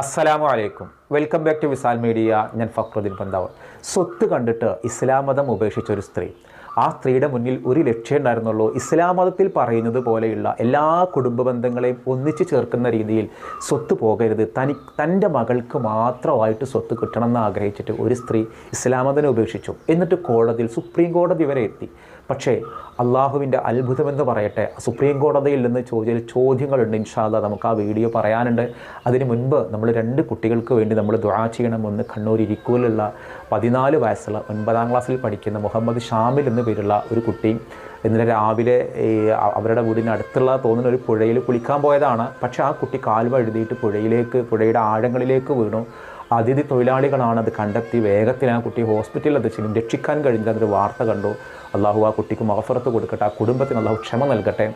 അസ്സലാമു അലൈക്കും welcome back to Visal media ഞാൻ ഫക്രുദ്ദീൻ പന്താവ് സ്വത്ത് കണ്ടിട്ട് ഇസ്ലാം മതം ഉപേക്ഷിച്ച ഒരു സ്ത്രീ. ആ സ്ത്രീയുടെ മുന്നിൽ ഒരു ലക്ഷ്യം ഉണ്ടായിരുന്നുള്ളൂ. ഇസ്ലാം മതത്തിൽ പറയുന്നത് പോലെയുള്ള എല്ലാ കുടുംബ ബന്ധങ്ങളെയും ഒന്നിച്ചു ചേർക്കുന്ന രീതിയിൽ സ്വത്ത് പോകരുത്. തനി തന്റെ മകൾക്ക് മാത്രമായിട്ട് സ്വത്ത് കിട്ടണമെന്ന് ആഗ്രഹിച്ചിട്ട് ഒരു സ്ത്രീ ഇസ്ലാം മതനെ ഉപേക്ഷിച്ചു. എന്നിട്ട് കോടതിയിൽ സുപ്രീം കോടതി വരെ എത്തി. പക്ഷേ അള്ളാഹുവിന്റെ അത്ഭുതമെന്ന് പറയട്ടെ സുപ്രീം കോടതിയിൽ നിന്ന് ചോദിച്ച ചോദ്യങ്ങളുണ്ട് ഇൻഷാല്ല നമുക്ക് ആ വീഡിയോ പറയാനുണ്ട്. അതിന് മുൻപ് നമ്മൾ രണ്ട് കുട്ടികൾക്ക് വേണ്ടി നമ്മൾ ദുആ ചെയ്യണമെന്ന് കണ്ണൂർ ഇരിക്കൂലുള്ള പതിനാല് വയസ്സുള്ള ഒൻപതാം ക്ലാസ്സിൽ പഠിക്കുന്ന മുഹമ്മദ് ഷാമിൽ എന്ന് പേരുള്ള ഒരു കുട്ടി ഇന്നലെ രാവിലെ അവരുടെ വീടിന് അടുത്തുള്ള തോന്നുന്ന ഒരു പുഴയിൽ കുളിക്കാൻ പോയതാണ്. പക്ഷേ ആ കുട്ടി കാൽവ എഴുതിയിട്ട് പുഴയിലേക്ക് പുഴയുടെ ആഴങ്ങളിലേക്ക് വീണു. അതിഥി തൊഴിലാളികളാണ് അത് കണ്ടെത്തി വേഗത്തിൽ ആ കുട്ടി ഹോസ്പിറ്റലിൽ എത്തിച്ചെങ്കിലും രക്ഷിക്കാൻ കഴിഞ്ഞില്ല എന്നൊരു വാർത്ത കണ്ടു. അള്ളാഹു ആ കുട്ടിക്ക് മഹഫറത്ത് കൊടുക്കട്ടെ ആ കുടുംബത്തിന് അള്ളാഹു ക്ഷമ നൽകട്ടെ.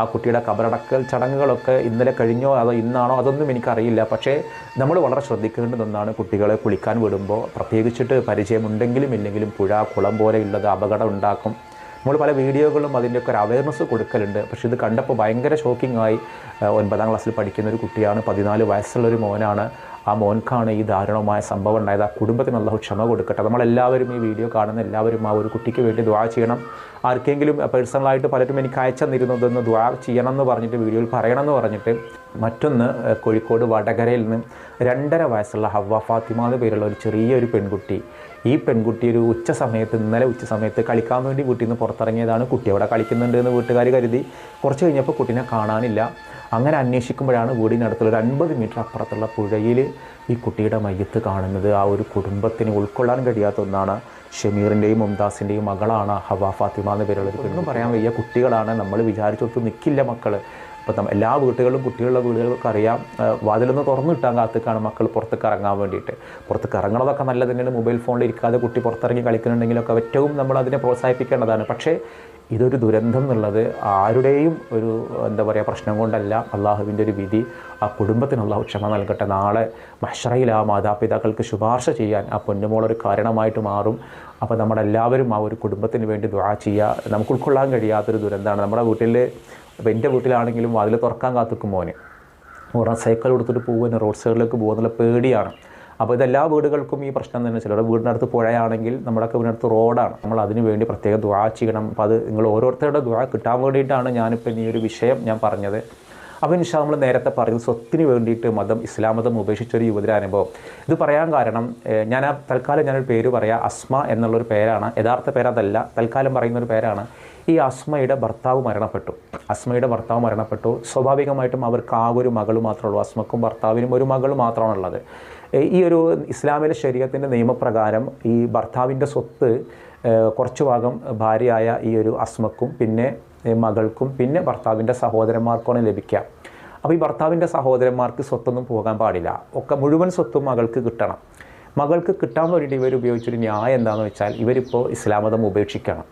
ആ കുട്ടിയുടെ കബറടക്കൽ ചടങ്ങുകളൊക്കെ ഇന്നലെ കഴിഞ്ഞോ അതോ ഇന്നാണോ അതൊന്നും എനിക്കറിയില്ല. പക്ഷേ നമ്മൾ വളരെ ശ്രദ്ധിക്കേണ്ടതൊന്നാണ് കുട്ടികളെ കുളിക്കാൻ വിടുമ്പോൾ പ്രത്യേകിച്ചിട്ട് പരിചയമുണ്ടെങ്കിലും ഇല്ലെങ്കിലും പുഴ കുളം പോലെയുള്ളത് അപകടം ഉണ്ടാക്കും. നമ്മൾ പല വീഡിയോകളും അതിന്റെയൊക്കെ ഒരു അവയർനെസ് കൊടുക്കലുണ്ട്. പക്ഷേ ഇത് കണ്ടപ്പോൾ ഭയങ്കര ഷോക്കിംഗ് ആയി. ഒൻപതാം ക്ലാസ്സിൽ പഠിക്കുന്ന ഒരു കുട്ടിയാണ് പതിനാല് വയസ്സുള്ളൊരു മോനാണ്. ആ മോൻക്കാണ് ഈ ദാരുണമായ സംഭവം ഉണ്ടായത്. ആ കുടുംബത്തിന് അള്ളാഹു ക്ഷമ കൊടുക്കട്ടെ. നമ്മളെല്ലാവരും ഈ വീഡിയോ കാണുന്ന എല്ലാവരും ആ ഒരു കുട്ടിക്ക് വേണ്ടി ദ്വാ ചെയ്യണം. ആർക്കെങ്കിലും പേഴ്സണലായിട്ട് പലരും എനിക്ക് അയച്ചു തന്നിരുന്നു ഇതൊന്ന് ദ്വാ ചെയ്യണം എന്ന് പറഞ്ഞിട്ട് വീഡിയോയിൽ പറയണം എന്ന് പറഞ്ഞിട്ട് മറ്റൊന്ന് കോഴിക്കോട് വടകരയിൽ നിന്ന് രണ്ടര വയസ്സുള്ള ഹവ്വ ഫാത്തിമ എന്ന് പേരുള്ള ഒരു ചെറിയൊരു പെൺകുട്ടി. ഈ പെൺകുട്ടി ഒരു ഉച്ച സമയത്ത് ഇന്നലെ ഉച്ച സമയത്ത് കളിക്കാൻ വേണ്ടി വീട്ടിൽ നിന്ന് പുറത്തിറങ്ങിയതാണ് കുട്ടി. അവിടെ കളിക്കുന്നുണ്ട് എന്ന് വീട്ടുകാർ കരുതി. കുറച്ച് കഴിഞ്ഞപ്പോൾ കുട്ടീനെ കാണാനില്ല. അങ്ങനെ അന്വേഷിക്കുമ്പോഴാണ് വീടിനടുത്തുള്ള ഒരു അൻപത് മീറ്റർ അപ്പുറത്തുള്ള പുഴയിൽ ഈ കുട്ടിയുടെ മയ്യത്ത് കാണുന്നത്. ആ ഒരു കുടുംബത്തിന് ഉൾക്കൊള്ളാൻ കഴിയാത്ത ഒന്നാണ് ഷമീറിന്റെയും മുംതാസിന്റെയും മകളാണ് ഹവാ ഫാത്തിമ എന്ന് പേരുള്ളത് ഒന്നും പറയാൻ വയ്യ. കുട്ടികളാണ്. നമ്മൾ വിചാരിച്ചൊട്ട് നിൽക്കില്ല മക്കൾ ഇപ്പം നമ്മൾ എല്ലാ വീട്ടുകളിലും കുട്ടികളുടെ വീടുകൾക്ക് അറിയാം വാതിലൊന്ന് തുറന്നു കിട്ടാൻ കാത്തിക്കാണ് മക്കൾ പുറത്തേക്ക് ഇറങ്ങാൻ വേണ്ടിയിട്ട്. പുറത്തേക്ക് ഇറങ്ങണതൊക്കെ നല്ല തന്നെയാണ് മൊബൈൽ ഫോണിൽ ഇരിക്കാതെ കുട്ടി പുറത്തിറങ്ങി കളിക്കുന്നുണ്ടെങ്കിലൊക്കെ ഏറ്റവും നമ്മൾ അതിനെ പ്രോത്സാഹിപ്പിക്കേണ്ടതാണ്. പക്ഷേ ഇതൊരു ദുരന്തം എന്നുള്ളത് ആരുടെയും ഒരു എന്താ പറയുക പ്രശ്നം കൊണ്ടല്ല. അള്ളാഹുവിന്റെ ഒരു വിധി ആ കുടുംബത്തിന് ക്ഷമ നൽകട്ടെ. നാളെ മഷറയിൽ ആ മാതാപിതാക്കൾക്ക് ശുപാർശ ചെയ്യാൻ ആ പൊന്നുമോളൊരു കാരണമായിട്ട് മാറും. അപ്പോൾ നമ്മളെല്ലാവരും ആ ഒരു കുടുംബത്തിന് വേണ്ടി ദുആ ചെയ്യുക. നമുക്ക് ഉൾക്കൊള്ളാൻ കഴിയാത്തൊരു ദുരന്തമാണ്. നമ്മുടെ വീട്ടിൽ ഇപ്പോൾ എന്റെ വീട്ടിലാണെങ്കിലും അതിൽ തുറക്കാൻ കാത്തുക്കും മോന്. ഓരോ സൈക്കിൾ കൊടുത്തിട്ട് പോകുന്ന റോഡ് സൈഡിലേക്ക് പോകുന്നുള്ള പേടിയാണ്. അപ്പോൾ ഇതെല്ലാ വീടുകൾക്കും ഈ പ്രശ്നം തന്നെ ചിലരുടെ വീടിനടുത്ത് പുഴയാണെങ്കിൽ നമ്മുടെയൊക്കെ വീടിനടുത്ത് റോഡാണ്. നമ്മൾ അതിന് വേണ്ടി പ്രത്യേകം ദ്വാ ചെയ്യണം. അപ്പോൾ അത് നിങ്ങൾ ഓരോരുത്തരുടെ ദ്വാ കിട്ടാൻ വേണ്ടിയിട്ടാണ് ഞാനിപ്പോൾ ഈ ഒരു വിഷയം ഞാൻ പറഞ്ഞത്. അപ്പോൾ ഇൻഷാ നമ്മൾ നേരത്തെ പറയുന്നത് സ്വത്തിന് വേണ്ടിയിട്ട് മതം ഇസ്ലാം മതം ഉപേക്ഷിച്ചൊരു യുവതിയുടെ അനുഭവം. ഇത് പറയാൻ കാരണം ഞാൻ ആ തൽക്കാലം ഞാനൊരു പേര് പറയാം അസ്മ എന്നുള്ളൊരു പേരാണ്. യഥാർത്ഥ പേരതല്ല തൽക്കാലം പറയുന്നൊരു പേരാണ് ഈ അസ്മയുടെ ഭർത്താവ് മരണപ്പെട്ടു. അസ്മയുടെ ഭർത്താവ് മരണപ്പെട്ടു. സ്വാഭാവികമായിട്ടും അവർക്ക് ആ ഒരു മകൾ മാത്രമേ ഉള്ളൂ. അസ്മക്കും ഭർത്താവിനും ഒരു മകൾ മാത്രമാണുള്ളത്. ഈ ഒരു ഇസ്ലാമിലെ ശരീരത്തിന്റെ നിയമപ്രകാരം ഈ ഭർത്താവിന്റെ സ്വത്ത് കുറച്ചു കുറച്ച് ഭാഗം ഭാര്യയായ ഈ ഒരു അസ്മക്കും പിന്നെ മകൾക്കും പിന്നെ ഭർത്താവിന്റെ സഹോദരന്മാർക്കാണ് ലഭിക്കാം അപ്പോൾ ഈ ഭർത്താവിന്റെ സഹോദരന്മാർക്ക് സ്വത്തൊന്നും പോകാൻ പാടില്ല. ഒക്കെ മുഴുവൻ സ്വത്തും മകൾക്ക് കിട്ടണം. മകൾക്ക് കിട്ടാൻ വേണ്ടിയിട്ട് ഇവർ ഉപയോഗിച്ചൊരു ന്യായം എന്താണെന്ന് വെച്ചാൽ ഇവരിപ്പോൾ ഇസ്ലാമതം ഉപേക്ഷിക്കണം.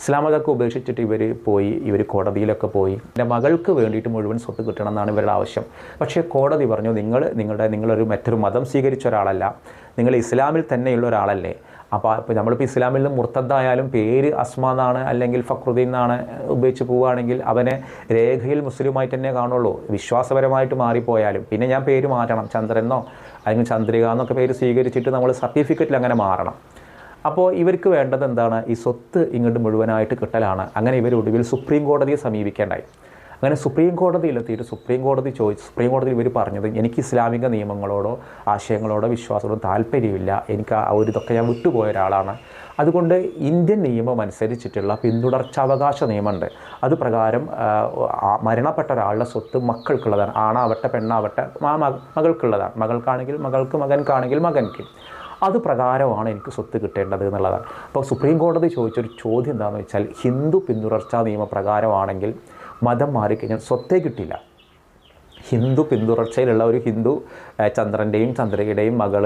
ഇസ്ലാം മതമൊക്കെ ഉപേക്ഷിച്ചിട്ട് ഇവർ പോയി ഇവർ കോടതിയിലൊക്കെ പോയി. എന്റെ മകൾക്ക് വേണ്ടിയിട്ട് മുഴുവൻ സ്വത്ത് കിട്ടണം എന്നാണ് ഇവരുടെ ആവശ്യം. പക്ഷേ കോടതി പറഞ്ഞു നിങ്ങൾ നിങ്ങളുടെ നിങ്ങളൊരു മറ്റൊരു മതം സ്വീകരിച്ച ഒരാളല്ല. നിങ്ങൾ ഇസ്ലാമിൽ തന്നെയുള്ള ഒരാളല്ലേ. അപ്പോൾ ഇപ്പോൾ നമ്മളിപ്പോൾ ഇസ്ലാമിൽ നിന്ന് മുർത്തദ്ദായാലും പേര് അസ്മ എന്നാണ് അല്ലെങ്കിൽ ഫക്രുദ്ദീൻ എന്നാണ് ഉപയോഗിച്ച് പോവുകയാണെങ്കിൽ അവനെ രേഖയിൽ മുസ്ലിമായിട്ട് തന്നെ കാണുള്ളൂ. വിശ്വാസപരമായിട്ട് മാറിപ്പോയാലും. പിന്നെ ഞാൻ പേര് മാറ്റണം. ചന്ദ്രനോ അല്ലെങ്കിൽ ചന്ദ്രിക എന്നൊക്കെ പേര് സ്വീകരിച്ചിട്ട് നമ്മൾ സർട്ടിഫിക്കറ്റിൽ അങ്ങനെ മാറണം. അപ്പോൾ ഇവർക്ക് വേണ്ടത് എന്താണ്? ഈ സ്വത്ത് ഇങ്ങോട്ട് മുഴുവനായിട്ട് കിട്ടലാണ്. അങ്ങനെ ഇവർ ഒടുവിൽ സുപ്രീം കോടതിയെ സമീപിക്കേണ്ടായി. അങ്ങനെ സുപ്രീം കോടതിയിൽ എത്തിയിട്ട് സുപ്രീം കോടതി ചോദിച്ചു സുപ്രീം കോടതി ഇവർ പറഞ്ഞത് എനിക്ക് ഇസ്ലാമിക നിയമങ്ങളോടോ ആശയങ്ങളോടോ വിശ്വാസത്തോടോ താല്പര്യമില്ല. എനിക്ക് ആ ഒരു ഇതൊക്കെ ഞാൻ വിട്ടുപോയ ഒരാളാണ്. അതുകൊണ്ട് ഇന്ത്യൻ നിയമം അനുസരിച്ചിട്ടുള്ള പിന്തുടർച്ചാവകാശ നിയമമുണ്ട്. അത് പ്രകാരം മരണപ്പെട്ട ഒരാളുടെ സ്വത്ത് മക്കൾക്കുള്ളതാണ്. ആണാവട്ടെ പെണ്ണാവട്ടെ മകൾക്കുള്ളതാണ്. മകൾക്കാണെങ്കിൽ മകൾക്ക് മകൻക്കാണെങ്കിൽ മകൻക്ക്. അത് പ്രകാരമാണ് എനിക്ക് സ്വത്ത് കിട്ടേണ്ടത് എന്നുള്ളതാണ്. അപ്പോൾ സുപ്രീം കോടതി ചോദിച്ചൊരു ചോദ്യം എന്താണെന്ന് വെച്ചാൽ ഹിന്ദു പിന്തുടർച്ചാ നിയമപ്രകാരമാണെങ്കിൽ മതം മാറിക്കഴിഞ്ഞാൽ സ്വത്തേ കിട്ടില്ല. ഹിന്ദു പിന്തുടർച്ചയിലുള്ള ഒരു ഹിന്ദു ചന്ദ്രന്റെയും ചന്ദ്രികയുടെയും മകൾ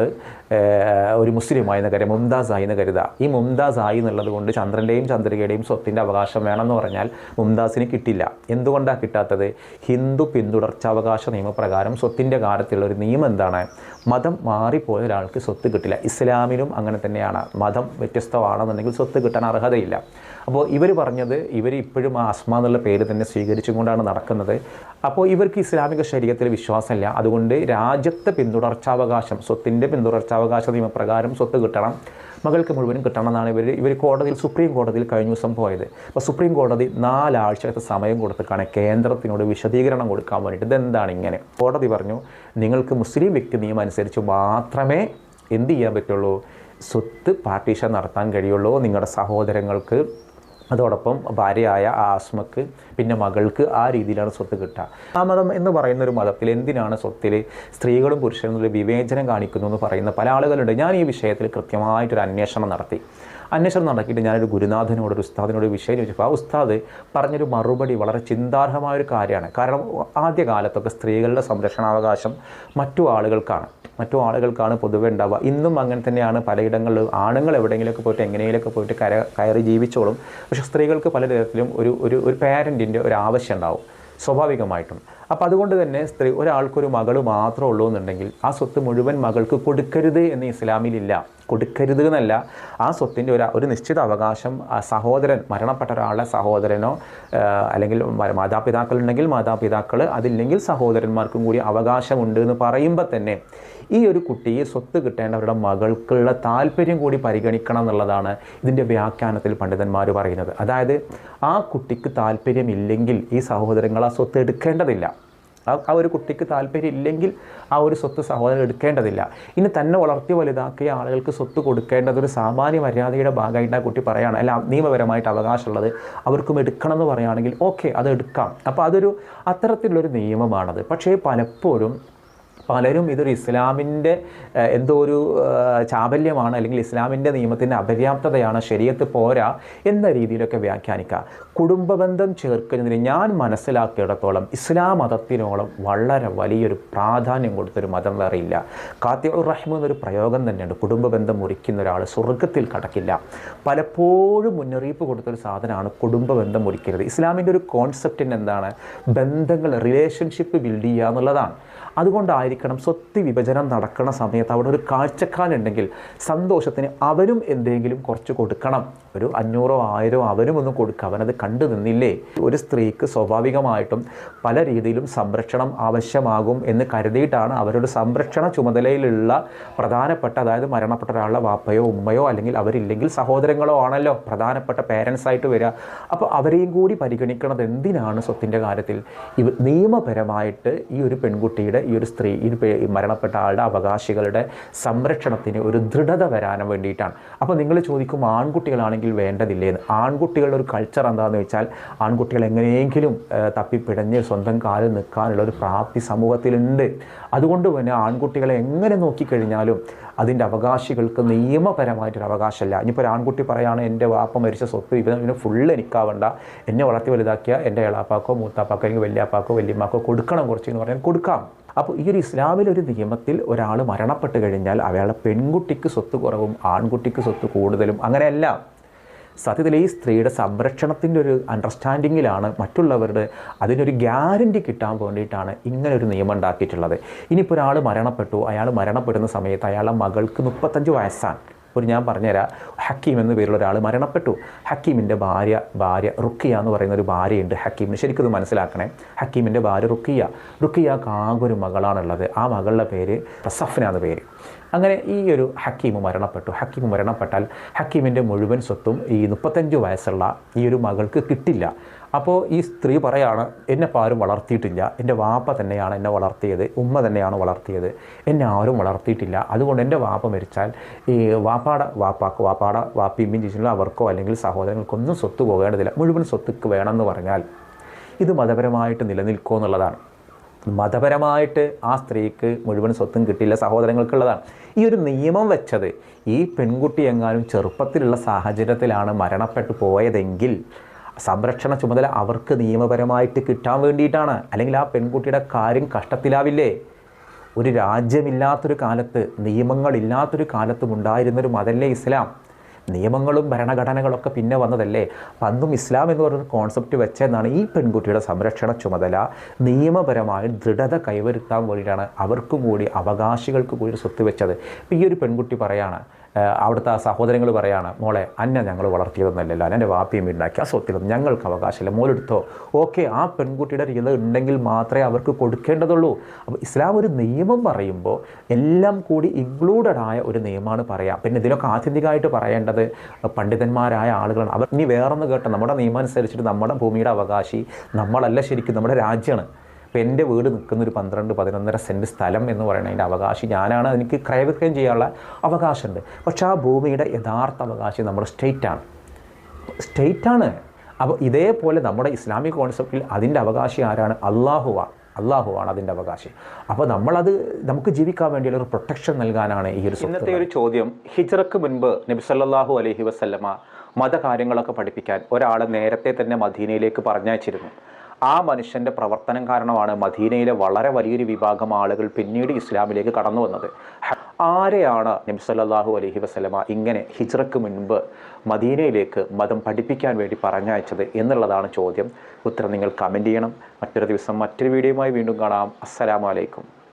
ഒരു മുസ്ലിമായി എന്ന് കരുതാം മുംതാസ് ആയി എന്ന് കരുതുക ഈ മുംതാസ് ആയി എന്നുള്ളത് കൊണ്ട് ചന്ദ്രന്റെയും ചന്ദ്രികയുടെയും സ്വത്തിന്റെ അവകാശം വേണമെന്ന് പറഞ്ഞാൽ മുംതാസിന് കിട്ടില്ല. എന്തുകൊണ്ടാണ് കിട്ടാത്തത്? ഹിന്ദു പിന്തുടർച്ചാവകാശ നിയമപ്രകാരം സ്വത്തിന്റെ കാര്യത്തിലുള്ള ഒരു നിയമം എന്താണ്? മതം മാറിപ്പോയ ഒരാൾക്ക് സ്വത്ത് കിട്ടില്ല. ഇസ്ലാമിനും അങ്ങനെ തന്നെയാണ്. മതം വ്യത്യസ്തമാണെന്നുണ്ടെങ്കിൽ സ്വത്ത് കിട്ടാൻ അർഹതയില്ല. അപ്പോൾ ഇവർ പറഞ്ഞത് ഇവർ ഇപ്പോഴും ആ അസ്മ എന്നുള്ള പേര് തന്നെ സ്വീകരിച്ചുകൊണ്ടാണ് നടക്കുന്നത്. അപ്പോൾ ഇവർക്ക് ഇസ്ലാമിക ശരീരത്തിൽ വിശ്വാസമില്ല. അതുകൊണ്ട് രാജ്യത്തെ പിന്തുടർച്ചാവകാശം സ്വത്തിന്റെ പിന്തുടർച്ചാവകാശ നിയമപ്രകാരം സ്വത്ത് കിട്ടണം മകൾക്ക് മുഴുവനും കിട്ടണമെന്നാണ് ഇവർ ഇവർ കോടതിയിൽ സുപ്രീം കോടതിയിൽ കഴിഞ്ഞ ദിവസം പോയത്. അപ്പോൾ സുപ്രീം കോടതി നാലാഴ്ചത്തെ സമയം കൊടുത്തിട്ടാണ് കേന്ദ്രത്തിനോട് വിശദീകരണം കൊടുക്കാൻ വേണ്ടിയിട്ട് ഇതെന്താണ് ഇങ്ങനെ? കോടതി പറഞ്ഞു നിങ്ങൾക്ക് മുസ്ലിം വ്യക്തി നിയമം അനുസരിച്ച് മാത്രമേ എന്ത് ചെയ്യാൻ പറ്റുള്ളൂ? സ്വത്ത് പാർട്ടീഷൻ നടത്താൻ കഴിയുള്ളൂ. നിങ്ങളുടെ സഹോദരങ്ങൾക്ക് അതോടൊപ്പം ഭാര്യയായ ആസ്മക്ക് പിന്നെ മകൾക്ക് ആ രീതിയിലാണ് സ്വത്ത് കിട്ടുക. ആ മതം എന്ന് പറയുന്ന ഒരു മതത്തിൽ എന്തിനാണ് സ്വത്തിൽ സ്ത്രീകളും പുരുഷനും വിവേചനം കാണിക്കുന്നു എന്ന് പറയുന്ന പല ആളുകളുണ്ട്. ഞാൻ ഈ വിഷയത്തിൽ കൃത്യമായിട്ടൊരു അന്വേഷണം നടത്തി. അന്വേഷണം നടക്കിയിട്ട് ഞാനൊരു ഗുരുനാഥനോട് ഒരു ഉസ്താദിനോട് വിഷയം ചോദിച്ചപ്പോൾ ആ ഉസ്താദ് പറഞ്ഞൊരു മറുപടി വളരെ ചിന്താർഹമായ ഒരു കാര്യമാണ്. കാരണം ആദ്യ കാലത്തൊക്കെ സ്ത്രീകളുടെ സംരക്ഷണാവകാശം മറ്റു ആളുകൾക്കാണ്. മറ്റു ആളുകൾക്കാണ് പൊതുവെ ഉണ്ടാവുക. ഇന്നും അങ്ങനെ തന്നെയാണ്. പലയിടങ്ങളിലും ആണുങ്ങൾ എവിടെയെങ്കിലുമൊക്കെ പോയിട്ട് എങ്ങനെയൊക്കെ പോയിട്ട് കര കയറി ജീവിച്ചോളും. പക്ഷേ സ്ത്രീകൾക്ക് പല തരത്തിലും ഒരു ഒരു ഒരു പാരന്റിന്റെ ഒരു ആവശ്യം ഉണ്ടാവും. സ്വാഭാവികമായിട്ടും. അപ്പോൾ അതുകൊണ്ട് തന്നെ സ്ത്രീ ഒരാൾക്കൊരു മകൾ മാത്രമേ ഉള്ളൂ എന്നുണ്ടെങ്കിൽ ആ സ്വത്ത് മുഴുവൻ മകൾക്ക് കൊടുക്കരുത് എന്ന് ഇസ്ലാമിലില്ല കൊടുക്കരുത് എന്നല്ല. ആ സ്വത്തിന്റെ ഒരു ഒരു നിശ്ചിത അവകാശം സഹോദരൻ മരണപ്പെട്ട ഒരാളുടെ സഹോദരനോ അല്ലെങ്കിൽ മാതാപിതാക്കളുണ്ടെങ്കിൽ മാതാപിതാക്കൾ അതില്ലെങ്കിൽ സഹോദരന്മാർക്കും കൂടി അവകാശമുണ്ട് എന്ന് പറയുമ്പോൾ തന്നെ ഈ ഒരു കുട്ടിയെ സ്വത്ത് കിട്ടേണ്ട അവരുടെ മകൾക്കുള്ള താല്പര്യം കൂടി പരിഗണിക്കണം എന്നുള്ളതാണ് ഇതിന്റെ വ്യാഖ്യാനത്തിൽ പണ്ഡിതന്മാർ പറയുന്നത്. അതായത് ആ കുട്ടിക്ക് താല്പര്യമില്ലെങ്കിൽ ഈ സഹോദരങ്ങൾ ആ സ്വത്ത് എടുക്കേണ്ടതില്ല. ആ ഒരു കുട്ടിക്ക് താല്പര്യം ഇല്ലെങ്കിൽ ആ ഒരു സ്വത്ത് സഹോദരൻ എടുക്കേണ്ടതില്ല. ഇനി തന്നെ വളർത്തി വലുതാക്കിയ ആളുകൾക്ക് സ്വത്ത് കൊടുക്കേണ്ടത് ഒരു സാമാന്യ മര്യാദയുടെ ഭാഗമായിട്ട് ആ കുട്ടി പറയുകയാണ് അല്ല നിയമപരമായിട്ട് അവകാശമുള്ളത് അവർക്കും എടുക്കണം എന്ന് പറയുകയാണെങ്കിൽ ഓക്കെ അത് എടുക്കാം. അപ്പോൾ അതൊരു അത്തരത്തിലുള്ളൊരു നിയമമാണത്. പക്ഷേ പലപ്പോഴും പലരും ഇതൊരു ഇസ്ലാമിന്റെ എന്തോ ഒരു ചാബല്യമാണ് അല്ലെങ്കിൽ ഇസ്ലാമിന്റെ നിയമത്തിന്റെ അപര്യാപ്തതയാണ് ശരീരത്ത് പോരാ എന്ന രീതിയിലൊക്കെ വ്യാഖ്യാനിക്കുക. കുടുംബബന്ധം ചേർക്കുന്നതിന് ഞാൻ മനസ്സിലാക്കിയിടത്തോളം ഇസ്ലാം മതത്തിനോളം വളരെ വലിയൊരു പ്രാധാന്യം കൊടുത്തൊരു മതം വേറെ ഇല്ല. കാത്തിയുർ റഹ്മ എന്നൊരു പ്രയോഗം തന്നെയുണ്ട്. കുടുംബബന്ധം മുറിക്കുന്ന ഒരാൾ സ്വർഗത്തിൽ കടക്കില്ല. പലപ്പോഴും മുന്നറിയിപ്പ് കൊടുത്തൊരു സാധനമാണ് കുടുംബബന്ധം മുറിക്കരുത്. ഇസ്ലാമിന്റെ ഒരു കോൺസെപ്റ്റിന് എന്താണ്? ബന്ധങ്ങൾ റിലേഷൻഷിപ്പ് ബിൽഡ് ചെയ്യുക എന്നുള്ളതാണ്. അതുകൊണ്ടായിരിക്കണം സ്വത്ത് വിഭജനം നടക്കുന്ന സമയത്ത് അവിടെ ഒരു കാഴ്ചക്കാരുണ്ടെങ്കിൽ സന്തോഷത്തിന് അവരും എന്തെങ്കിലും കുറച്ച് കൊടുക്കണം. ഒരു അഞ്ഞൂറോ ആയിരോ അവനും ഒന്നും കൊടുക്കുക അവനത് കണ്ടു നിന്നില്ലേ? ഒരു സ്ത്രീക്ക് സ്വാഭാവികമായിട്ടും പല രീതിയിലും സംരക്ഷണം ആവശ്യമാകും എന്ന് കരുതിയിട്ടാണ് അവരുടെ സംരക്ഷണ ചുമതലയിലുള്ള പ്രധാനപ്പെട്ട അതായത് മരണപ്പെട്ട ഒരാളുടെ വാപ്പയോ ഉമ്മയോ അല്ലെങ്കിൽ അവരില്ലെങ്കിൽ സഹോദരങ്ങളോ ആണല്ലോ പ്രധാനപ്പെട്ട പേരൻസ് ആയിട്ട് വരിക. അപ്പോൾ അവരെയും കൂടി പരിഗണിക്കുന്നത് എന്തിനാണ് സ്വത്തിന്റെ കാര്യത്തിൽ? ഇവ നിയമപരമായിട്ട് ഈ ഒരു പെൺകുട്ടിയുടെ ഈ ഒരു സ്ത്രീ ഈ മരണപ്പെട്ട ആളുടെ അവകാശികളുടെ സംരക്ഷണത്തിന് ഒരു ദൃഢത വരാനും വേണ്ടിയിട്ടാണ്. അപ്പോൾ നിങ്ങൾ ചോദിക്കും ആൺകുട്ടികളാണെങ്കിൽ വേണ്ടതില്ലേ എന്ന്. ആൺകുട്ടികളുടെ ഒരു കൾച്ചർ എന്താണെന്ന് വെച്ചാൽ ആൺകുട്ടികൾ എങ്ങനെയെങ്കിലും തപ്പിപ്പിടഞ്ഞ് സ്വന്തം കാലിൽ നിൽക്കാനുള്ള ഒരു പ്രാപ്തി സമൂഹത്തിലുണ്ട്. അതുകൊണ്ട് തന്നെ ആൺകുട്ടികളെ എങ്ങനെ നോക്കിക്കഴിഞ്ഞാലും അതിന്റെ അവകാശികൾക്ക് നിയമപരമായിട്ടൊരു അവകാശമല്ല. ഇനിയിപ്പോൾ ഒരു ആൺകുട്ടി പറയാണ് എന്റെ വാപ്പ മരിച്ച സ്വത്ത് ഇവന് ഇവന് ഫുള്ള് എനിക്കാവണ്ട. എന്നെ വളർത്തി വലുതാക്കിയ എന്റെ ഇളാപ്പാക്കോ മൂത്താപ്പാക്കോ അല്ലെങ്കിൽ വലിയപ്പാക്കോ വല്യമ്മാക്കോ കൊടുക്കണം കുറച്ച് എന്ന് പറഞ്ഞാൽ കൊടുക്കാം. അപ്പോൾ ഈ ഒരു ഇസ്ലാമിലൊരു നിയമത്തിൽ ഒരാൾ മരണപ്പെട്ട് കഴിഞ്ഞാൽ അയാളെ പെൺകുട്ടിക്ക് സ്വത്ത് കുറവും ആൺകുട്ടിക്ക് സ്വത്ത് കൂടുതലും അങ്ങനെയല്ല. സത്യത്തിൽ ഈ സ്ത്രീയുടെ സംരക്ഷണത്തിന്റെ ഒരു അണ്ടർസ്റ്റാൻഡിങ്ങിലാണ് മറ്റുള്ളവരുടെ അതിനൊരു ഗ്യാരണ്ടി കിട്ടാൻ വേണ്ടിയിട്ടാണ് ഇങ്ങനെ ഒരു നിയമം ഉണ്ടാക്കിയിട്ടുള്ളത്. ഇനിയിപ്പോൾ ഒരാൾ മരണപ്പെട്ടു അയാൾ മരണപ്പെടുന്ന സമയത്ത് അയാളുടെ മകൾക്ക് മുപ്പത്തഞ്ച് വയസ്സാണ്. ഒരു ഞാൻ പറഞ്ഞുതരാം. ഹക്കീം എന്ന പേരുള്ള ഒരാൾ മരണപ്പെട്ടു. ഹക്കീമിന്റെ ഭാര്യ ഭാര്യ റുക്കിയ എന്ന് പറയുന്ന ഒരു ഭാര്യയുണ്ട് ഹക്കീമിന്. ശരിക്കും ഇത് മനസ്സിലാക്കണേ. ഹക്കീമിന്റെ ഭാര്യ റുക്കിയ റുക്കിയക്ക് ആകെ ഒരു മകളാണുള്ളത്. ആ മകളുടെ പേര് സഫ്ന എന്ന പേര്. അങ്ങനെ ഈ ഒരു ഹക്കീം മരണപ്പെട്ടു. ഹക്കീം മരണപ്പെട്ടാൽ ഹക്കീമിന്റെ മുഴുവൻ സ്വത്തും ഈ മുപ്പത്തഞ്ച് വയസ്സുള്ള ഈ ഒരു മകൾക്ക് കിട്ടില്ല. അപ്പോൾ ഈ സ്ത്രീ പറയാണ് എന്നെ ആരും വളർത്തിയിട്ടില്ല. എന്റെ വാപ്പ തന്നെയാണ് എന്നെ വളർത്തിയത്. ഉമ്മ തന്നെയാണ് വളർത്തിയത്. എന്നെ ആരും വളർത്തിയിട്ടില്ല. അതുകൊണ്ട് എന്റെ വാപ്പ മരിച്ചാൽ ഈ വാപ്പാട വാപ്പാക്ക് വാപ്പാട വാപ്പിയും ചേച്ചിയുള്ള അവർക്കോ അല്ലെങ്കിൽ സഹോദരങ്ങൾക്കൊന്നും സ്വത്ത് പോകേണ്ടതില്ല. മുഴുവൻ സ്വത്തുക്ക് വേണമെന്ന് പറഞ്ഞാൽ ഇത് മതപരമായിട്ട് നിലനിൽക്കുമോ എന്നുള്ളതാണ്. മതപരമായിട്ട് ആ സ്ത്രീക്ക് മുഴുവൻ സ്വത്തും കിട്ടില്ല സഹോദരങ്ങൾക്കുള്ളതാണ്. ഈ ഒരു നിയമം വെച്ചത് ഈ പെൺകുട്ടി എങ്ങാനും ചെറുപ്പത്തിലുള്ള സാഹചര്യത്തിലാണ് മരണപ്പെട്ടു പോയതെങ്കിൽ സംരക്ഷണ ചുമതല അവർക്ക് നിയമപരമായിട്ട് കിട്ടാൻ വേണ്ടിയിട്ടാണ്. അല്ലെങ്കിൽ ആ പെൺകുട്ടിയുടെ കാര്യം കഷ്ടത്തിലാവില്ലേ? ഒരു രാജ്യമില്ലാത്തൊരു കാലത്ത് നിയമങ്ങളില്ലാത്തൊരു കാലത്തും ഉണ്ടായിരുന്നൊരു മതല്ലേ ഇസ്ലാം. നിയമങ്ങളും ഭരണഘടനകളൊക്കെ പിന്നെ വന്നതല്ലേ? അന്നും ഇസ്ലാം എന്ന് പറയുന്ന കോൺസെപ്റ്റ് വെച്ചെന്നാണ് ഈ പെൺകുട്ടിയുടെ സംരക്ഷണ ചുമതല നിയമപരമായി ദൃഢത കൈവരുത്താൻ വേണ്ടിയിട്ടാണ് അവർക്കും കൂടി അവകാശികൾക്ക് കൂടി സ്വത്ത് വെച്ചത്. ഈ ഒരു പെൺകുട്ടി പറയാണ് അവിടുത്തെ ആ സഹോദരങ്ങൾ പറയാണ് മോളെ അന്ന ഞങ്ങൾ വളർത്തിയതൊന്നല്ലല്ലോ. എന്റെ വാപ്പിയും ഉണ്ടാക്കി ആ സ്വത്തിലൊന്നും ഞങ്ങൾക്ക് അവകാശമില്ല. മോലെടുത്തോ ഓക്കെ ആ പെൺകുട്ടിയുടെ രീത ഉണ്ടെങ്കിൽ മാത്രമേ അവർക്ക് കൊടുക്കേണ്ടതുള്ളൂ. അപ്പോൾ ഇസ്ലാം ഒരു നിയമം പറയുമ്പോൾ എല്ലാം കൂടി ഇൻക്ലൂഡഡ് ആയ ഒരു നിയമമാണ് പറയുക പിന്നെ ഇതിലൊക്കെ ആത്യന്തികമായിട്ട് പറയേണ്ടത് പണ്ഡിതന്മാരായ ആളുകളാണ്. അവർ ഇനി വേറൊന്ന് കേട്ടോ. നമ്മുടെ നിയമം അനുസരിച്ചിട്ട് നമ്മുടെ ഭൂമിയുടെ അവകാശി നമ്മളല്ല ശരിക്കും നമ്മുടെ രാജ്യമാണ് ഇപ്പോൾ എന്റെ വീട് നിൽക്കുന്ന ഒരു പന്ത്രണ്ട് പതിനൊന്നര സെന്റ് സ്ഥലം എന്ന് പറയുന്നത് അതിന്റെ അവകാശി ഞാനാണ്. എനിക്ക് ക്രയവിക്രയം ചെയ്യാനുള്ള അവകാശമുണ്ട്. പക്ഷേ ആ ഭൂമിയുടെ യഥാർത്ഥ അവകാശി നമ്മുടെ സ്റ്റേറ്റാണ് സ്റ്റേറ്റാണ് അപ്പോൾ ഇതേപോലെ നമ്മുടെ ഇസ്ലാമിക് കോൺസെപ്റ്റിൽ അതിന്റെ അവകാശി ആരാണ്? അള്ളാഹുവാണ് അള്ളാഹുവാണ് അതിന്റെ അവകാശി. അപ്പോൾ നമ്മളത് നമുക്ക് ജീവിക്കാൻ വേണ്ടിയുള്ള ഒരു പ്രൊട്ടക്ഷൻ നൽകാനാണ് ഈ ഒരു ഇന്നത്തെ ഒരു ചോദ്യം ഹിജറക്ക് മുൻപ് നബിസല്ലാഹു അലഹി അലൈഹി വസല്ലമ മതകാര്യങ്ങളൊക്കെ പഠിപ്പിക്കാൻ ഒരാളെ നേരത്തെ തന്നെ മദീനയിലേക്ക് പറഞ്ഞയച്ചിരുന്നു. ആ മനുഷ്യന്റെ പ്രവർത്തനം കാരണമാണ് മദീനയിലെ വളരെ വലിയൊരു വിഭാഗം ആളുകൾ പിന്നീട് ഇസ്ലാമിലേക്ക് കടന്നു വന്നത്. ആരെയാണ് നബി അലഹി വസ്ലമ ഇങ്ങനെ ഹിജ്റക്ക് മുൻപ് മദീനയിലേക്ക് മതം പഠിപ്പിക്കാൻ വേണ്ടി പറഞ്ഞയച്ചത് എന്നുള്ളതാണ് ചോദ്യം. ഉത്തരം നിങ്ങൾ കമന്റ് ചെയ്യണം. മറ്റൊരു ദിവസം മറ്റൊരു വീഡിയോയുമായി വീണ്ടും കാണാം. അസ്സലാമു അലൈക്കും.